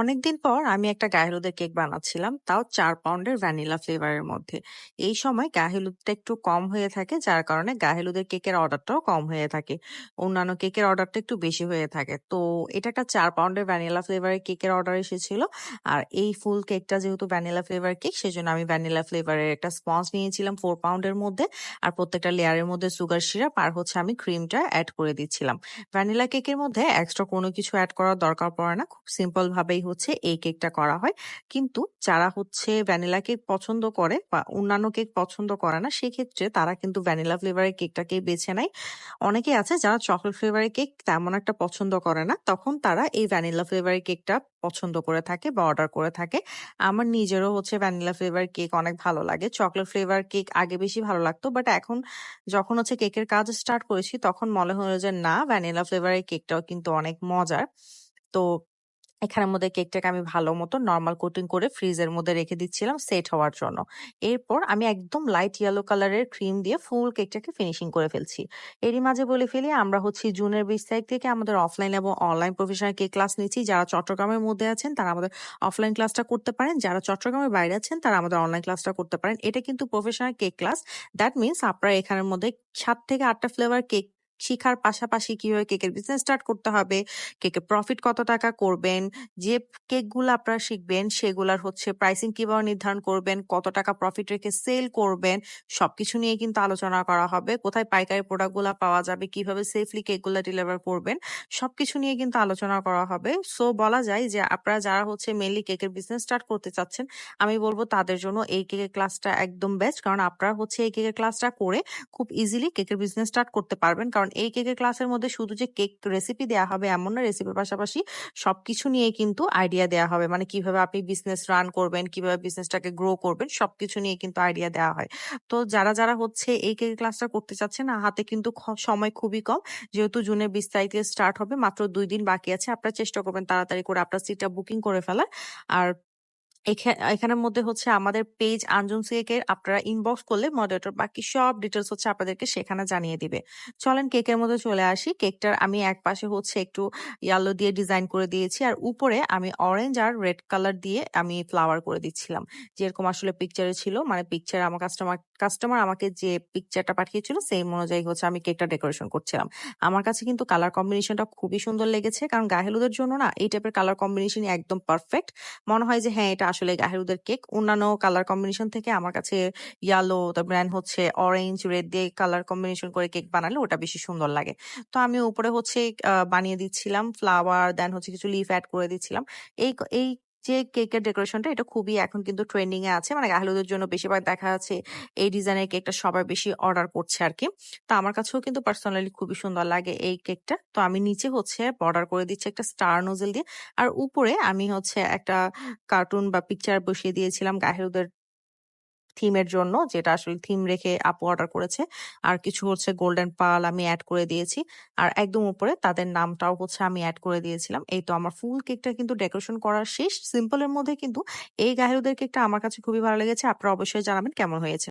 অনেকদিন পর আমি একটা গায়ে হলুদের কেক বানাচ্ছিলাম, তাও চার পাউন্ডের ভ্যানিলা ফ্লেভারের মধ্যে। এই সময় গায়ে হলুদটা একটু কম হয়ে থাকে, যার কারণে গায়ে হলুদের কেকের অর্ডারটাও কম হয়ে থাকে। অন্যান্য কেকের অর্ডারটা একটু বেশি হয়ে থাকে। তো এটা একটা চার পাউন্ডের ভ্যানিলা ফ্লেভারের কেকের অর্ডার এসেছিল। আর এই ফুল কেকটা যেহেতু ভ্যানিলা ফ্লেভার কেক, সেজন্য আমি ভ্যানিলা ফ্লেভারের একটা স্পঞ্জ নিয়েছিলাম ফোর পাউন্ডের মধ্যে। আর প্রত্যেকটা লেয়ারের মধ্যে সুগার সিরাপ আর হচ্ছে আমি ক্রিমটা অ্যাড করে দিচ্ছিলাম। ভ্যানিলা কেকের মধ্যে এক্সট্রা কোনো কিছু অ্যাড করার দরকার পড়ে না, খুব সিম্পল ভাবেই হচ্ছে এই কেকটা করা হয়। কিন্তু যারা হচ্ছে ভ্যানিলা কেক পছন্দ করে বা অন্যান্য কেক পছন্দ করে না, সেক্ষেত্রে তারা কিন্তু ভ্যানিলা ফ্লেভারের কেকটাকেই বেছে নেয়। অনেকে আছে যারা চকলেট ফ্লেভারের কেক তেমন একটা পছন্দ করে না, তখন তারা এই ভ্যানিলা ফ্লেভারের কেকটা পছন্দ করে থাকে বা অর্ডার করে থাকে। আমার নিজেরও হচ্ছে ভ্যানিলা ফ্লেভার কেক অনেক ভালো লাগে। চকলেট ফ্লেভার কেক আগে বেশি ভালো লাগতো বাট এখন যখন হচ্ছে কেকের কাজ স্টার্ট করেছি, তখন মনে হলো যে না, ভ্যানিলা ফ্লেভারের কেকটাও কিন্তু অনেক মজার। তো এখানের মধ্যে কেকটাকে আমি ভালো মতো নর্মাল কোটিং করে ফ্রিজের মধ্যে রেখে দিচ্ছিলাম সেট হওয়ার জন্য। এরপর আমি একদম লাইট ইয়েলো কালারের ক্রিম দিয়ে ফুল কেকটাকে ফিনিশিং করে ফেলছি। এরই মাঝে বলে ফেলি, আমরা হচ্ছে জুনের বিশ তারিখ থেকে আমাদের অফলাইন এবং অনলাইন প্রফেশনাল কেক ক্লাস নিচ্ছি। যারা চট্টগ্রামের মধ্যে আছেন, তারা আমাদের অফলাইন ক্লাসটা করতে পারেন। যারা চট্টগ্রামের বাইরে আছেন, তারা আমাদের অনলাইন ক্লাসটা করতে পারেন। এটা কিন্তু professional cake class that means আপনারা এখানের মধ্যে সাত থেকে আটটা ফ্লেভার কেক শিখার পাশাপাশি কীভাবে কেকের বিজনেস স্টার্ট করতে হবে, কেকের প্রফিট কত টাকা করবেন, যে কেকগুলো আপনারা শিখবেন সেগুলার হচ্ছে প্রাইসিং কীভাবে নির্ধারণ করবেন, কত টাকা প্রফিট রেখে সেল করবেন, সবকিছু নিয়ে কিন্তু আলোচনা করা হবে। কোথায় পাইকারি প্রোডাক্টগুলো পাওয়া যাবে, কীভাবে সেফলি কেকগুলো ডেলিভার করবেন, সবকিছু নিয়ে কিন্তু আলোচনা করা হবে। সো বলা যায় যে আপনারা যারা হচ্ছে মেনলি কেকের বিজনেস স্টার্ট করতে চাচ্ছেন, আমি বলব তাদের জন্য এই কেকের ক্লাসটা একদম বেস্ট কারণ আপনারা হচ্ছে এই কেকের ক্লাসটা করে খুব ইজিলি কেকের বিজনেস স্টার্ট করতে পারবেন। কারণ এই কেকের ক্লাসের মধ্যে শুধু যে কেক রেসিপি দেওয়া হবে এমন না রেসিপির পাশাপাশি সবকিছু নিয়ে কিন্তু আইডিয়া দেওয়া হবে। মানে কীভাবে আপনি বিজনেস রান করবেন, কীভাবে বিজনেসটাকে গ্রো করবেন, সবকিছু নিয়ে কিন্তু আইডিয়া দেওয়া হয়। তো যারা যারা হচ্ছে এই কেকের ক্লাসটা করতে চাচ্ছেন না, হাতে কিন্তু সময় খুবই কম। যেহেতু জুনের বিশ তারিখে স্টার্ট হবে, মাত্র দুই দিন বাকি আছে, আপনারা চেষ্টা করবেন তাড়াতাড়ি করে আপনার সিটটা বুকিং করে ফেলার। আর এখানের মধ্যে হচ্ছে আমাদের পেজ আঞ্জুম কেকের আপনারা ইনবক্স করলে মডারেটর বাকি সব ডিটেলস হচ্ছে আপনাদেরকে সেখানে জানিয়ে দিবে। চলেন কেকের মধ্যে চলে আসি। কেকটার আমি এক পাশে হচ্ছে একটু ইয়ালো দিয়ে ডিজাইন করে দিয়েছি আর উপরে আমি অরেঞ্জ আর রেড কালার দিয়ে আমি ফ্লাওয়ার করে দিচ্ছিলাম। যেরকম আসলে পিকচারে ছিল মানে পিকচার আমার কাস্টমার কাস্টমার আমাকে যে পিকচারটা পাঠিয়েছিল সেই অনুযায়ী হচ্ছে আমি কেকটা ডেকোরেশন করছিলাম। আমার কাছে কিন্তু কালার কম্বিনেশনটা খুবই সুন্দর লেগেছে, কারণ গায়ে হলুদের জন্য না এই টাইপের কালার কম্বিনেশন একদম পারফেক্ট মনে হয় যে হ্যাঁ এটা আসলে গাহেরুদের কেক। অন্যান্য কালার কম্বিনেশন থেকে আমার কাছে ইয়ালো তারপর হচ্ছে অরেঞ্জ রেড দিয়ে কালার কম্বিনেশন করে কেক বানালে ওটা বেশি সুন্দর লাগে। তো আমি উপরে হচ্ছে বানিয়ে দিচ্ছিলাম ফ্লাওয়ার দেন হচ্ছে কিছু লিফ অ্যাড করে দিচ্ছিলাম। এই এই যে কেকের ডেকোরেশনটা এটা খুবই এখন কিন্তু ট্রেন্ডিং এ আছে। মানে গাহলুদের জন্য বেশিরভাগ দেখা যাচ্ছে এই ডিজাইনের কেকটা সবার বেশি অর্ডার করছে আর কি। তো আমার কাছেও কিন্তু পার্সোনালি খুবই সুন্দর লাগে এই কেকটা তো আমি নিচে হচ্ছে বর্ডার করে দিচ্ছি একটা স্টার নোজেল দিয়ে। আর উপরে আমি হচ্ছে একটা কার্টুন বা পিকচার বসিয়ে দিয়েছিলাম গাহেরুদের থিমের জন্য, যেটা আসলে থিম রেখে আপু অর্ডার করেছে। আর কিছু হচ্ছে গোল্ডেন পাল আমি অ্যাড করে দিয়েছি। আর একদম উপরে তাদের নামটাও হচ্ছে আমি অ্যাড করে দিয়েছিলাম। এই তো আমার ফুল কেকটা কিন্তু ডেকোরেশন করার শেষ। সিম্পলের মধ্যে কিন্তু এই গাহেরুদের কেকটা আমার কাছে খুবই ভালো লেগেছে। আপনারা অবশ্যই জানাবেন কেমন হয়েছে।